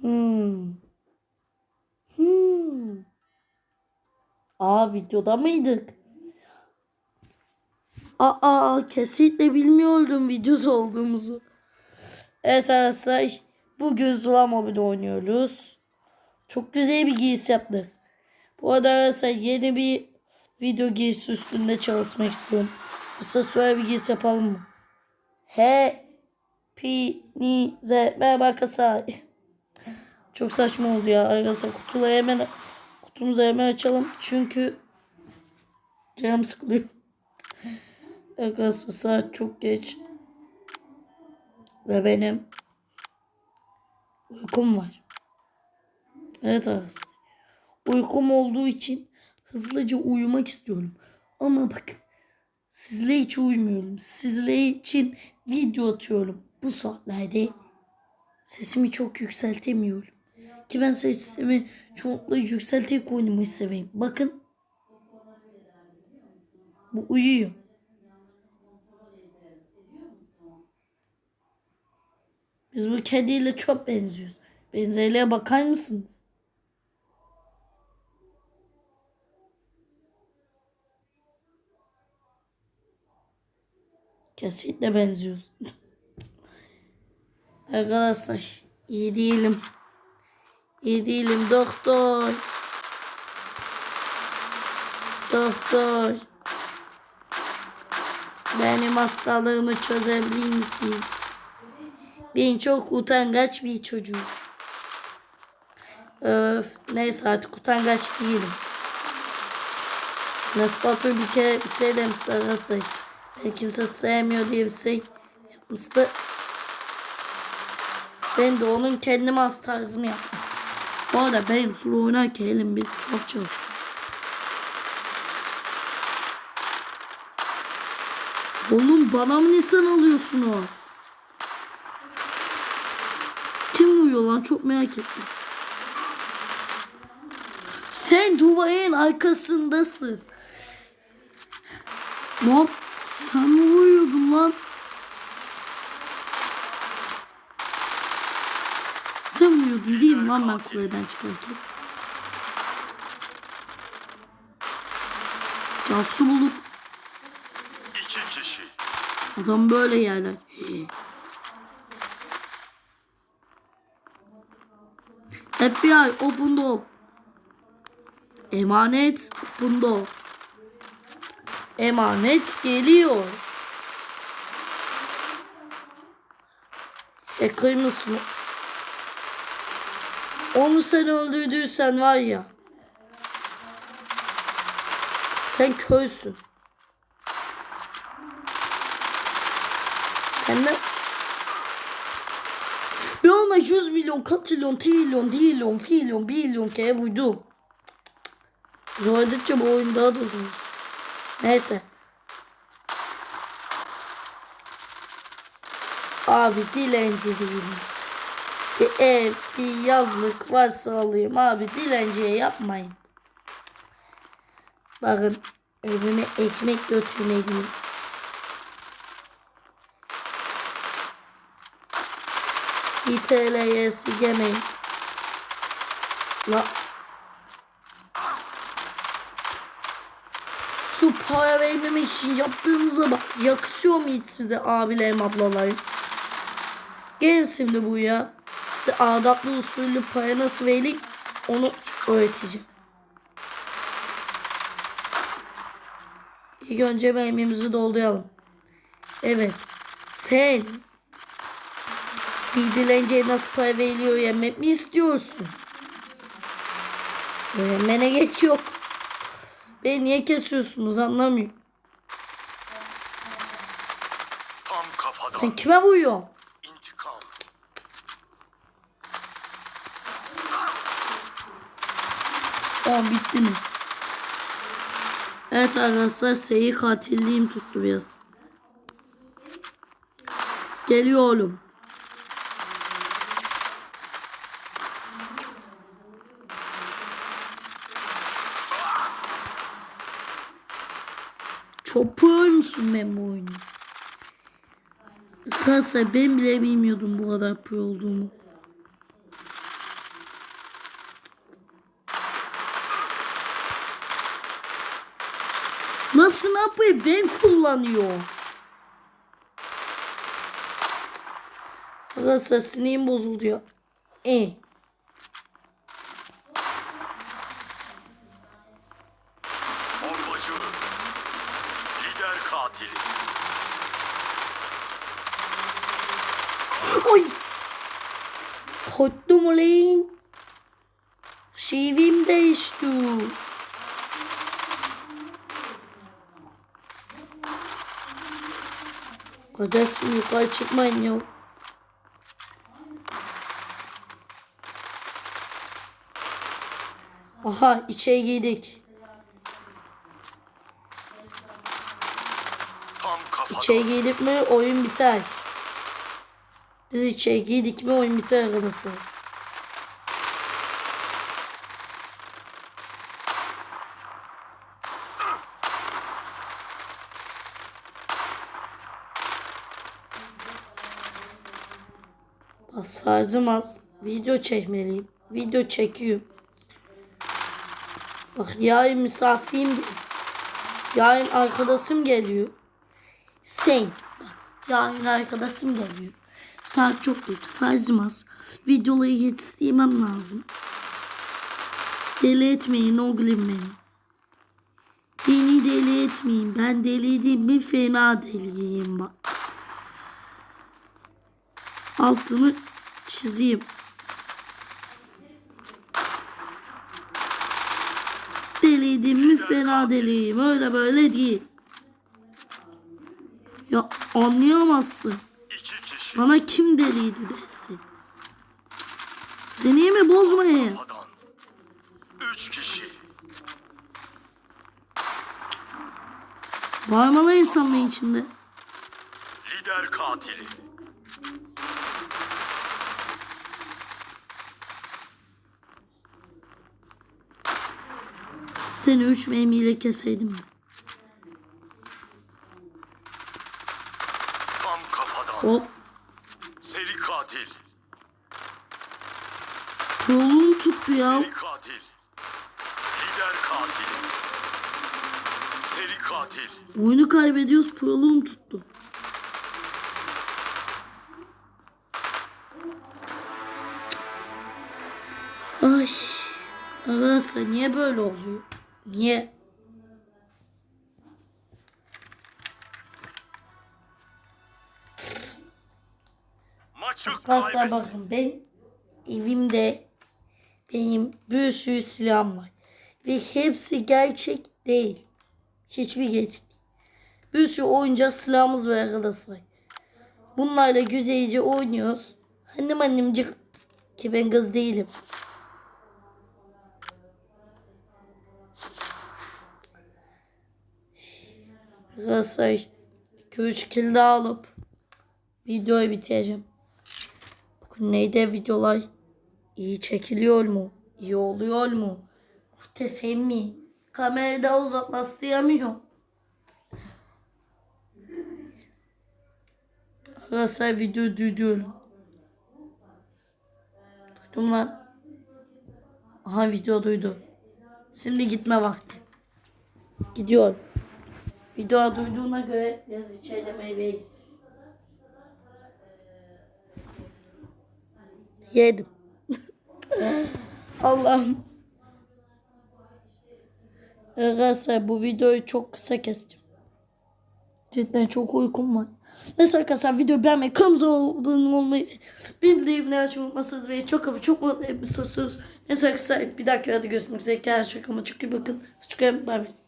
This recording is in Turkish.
Hmm. Hmm. Aa videoda mıydık? Aa kesinlikle bilmiyordum videoda olduğumuzu. Evet arkadaşlar bugün Zula Mobile oynuyoruz. Çok güzel bir giysi yaptık. Bu arada arkadaşlar yeni bir video giysi üstünde çalışmak istiyorum. Kısa süre bir giysi yapalım mı? Hepinize merhaba arkadaşlar. Çok saçma oldu ya arkadaşlar. Kutuları hemen kutumuzu hemen açalım. Çünkü canım sıkılıyor. Arkadaşlar saat çok geç. Ve benim uykum var. Evet arkadaşlar. Uykum olduğu için hızlıca uyumak istiyorum. Ama bakın sizler için uyumuyorum. Sizler için video atıyorum. Bu saatlerde sesimi çok yükseltemiyorum. Ki ben sesimi çoğunlukla yükselterek oynamayı seveyim. Bakın. Bu uyuyor. Biz bu kediyle çok benziyoruz. Benzerliğe bakar mısınız? Kesinlikle benziyoruz. Arkadaşlar iyi değilim. İyi değilim doktor. Doktor. Benim hastalığımı çözebilir misin? Ben çok utangaç bir çocuğum. Öf, neyse artık utangaç değilim. Nasıl Batur bir kere bir şey demişti arkadaşlar. Ben kimse sevmiyor diye bir şey yapmıştı. Ben de onun kendime az tarzını yaptım. Bu arada benim sulu oynarken elim bir çok çalışıyor. Oğlum bana mı nisan alıyorsun o? Kim uyuyor lan çok merak ettim. Sen duvarın arkasındasın. Lan sen mi uyuyordun lan? Mi lan ben kuleden çıkarken? Ya su bulup İki kişi. adam böyle yerler. FBI open door. Emanet open door. Emanet geliyor. E kırmızı Onu sen öldürdüysen var ya. Sen köysün. Sen de ben ona 100 milyon, katrilyon, trilyon, dilyon, filyon, bilyon kere vurdum. Zorladıkça bu oyun daha da uzun. Neyse. Abi dilenci değilim. Bir ev, bir yazlık varsa alayım. Abi dilenciye yapmayın. Bakın evime ekmek götürmeliyim. Bir TL'ye esirgemeyin. La. Su para vermemek için yaptığınıza bak. Yakışıyor mu hiç size abilerim ablalarım? Gelin şimdi bu ya. Size adaplı usulü para nasıl verilir onu öğreteceğim. İlk önce mermimizi dolduralım. Evet. Sen bir dilenciye nasıl para veriliyor yemek mi istiyorsun? Öğrenmene gerek yok. Beni niye kesiyorsunuz anlamıyorum. Sen kime vuruyorsun? Tamam bittiniz. Evet arkadaşlar seri katilliğim tuttu biraz. Geliyorum. Çok pro musun ben bu oyunu? Arkadaşlar ben bile bilmiyordum bu kadar pro olduğumu. Lan sniper'ı ben kullanıyorum. Arkadaşlar sineğim bozuldu ya. E. Bombacı. Lider katili. Oy. Korktum ulan. Şivim değişti. Kardeşim yukarı çıkmayın ya. Aha içeri girdik. İçeri girdik mi oyun biter. Biz içeri girdik mi oyun biter arkadaşlar. Bak şarjım az. Video çekmeliyim. Video çekiyorum. Bak yarın misafirim. Yarın arkadaşım geliyor. Sen bak yarın arkadaşım geliyor. Saat çok geç. Şarjım az. Videoları yetiştirmem lazım. Deli etmeyin oğlum beni. Beni deli etmeyin. Ben deli değil mi fena deliyim bak. Altını çizeyim. Deliydim mi fena deliyim. Öyle böyle değil. Ya anlayamazsın. Bana kim deliydi dersin. Seni mi bozmayın? Üç kişi. Var mı lan insanlığın içinde? Lider katili. Seni üç mermiyle keseydim. Tam kafadan. Hop. Seri katil. Yolum tuttu ya. Seri katil. Lider katil. Seri katil. Oyunu kaybediyoruz. Proluğum tuttu. Ay. Arkadaşlar niye böyle oluyor? Niye? Maçı Arkadaşlar bakın ben evimde benim bir sürü silahım var. Ve hepsi gerçek değil. Hiçbir gerçek değil. Bir sürü oyuncak silahımız var arkadaşlar. Bunlarla güzelce oynuyoruz. Annem annemcik ki ben kız değilim. Arkadaşlar 2-3 kill daha alıp videoyu bitireceğim. Bugün neydi videolar? İyi çekiliyor mu? İyi oluyor mu? Muhteşem mi? Kamerada uzaklaştıramıyorum. Arkadaşlar videoyu duyuyorum. Duydum lan. Aha video duydu. Şimdi gitme vakti. Gidiyorum. Video duyduğuna göre biraz içeride meyveyi Yedim. Allah'ım. Arkadaşlar bu videoyu çok kısa kestim. Cidden çok uykum var. Neyse arkadaşlar videoyu beğenmeyi, kanalımıza abone olmayı, bildirimleri açmayı unutmazsanız beni çok ama çok mutlu etmişsiniz. Neyse arkadaşlar bir dahaki videoda görüşmek üzere. Kendinize çok ama çok iyi bakın. Hoşçakalın. Bay bay.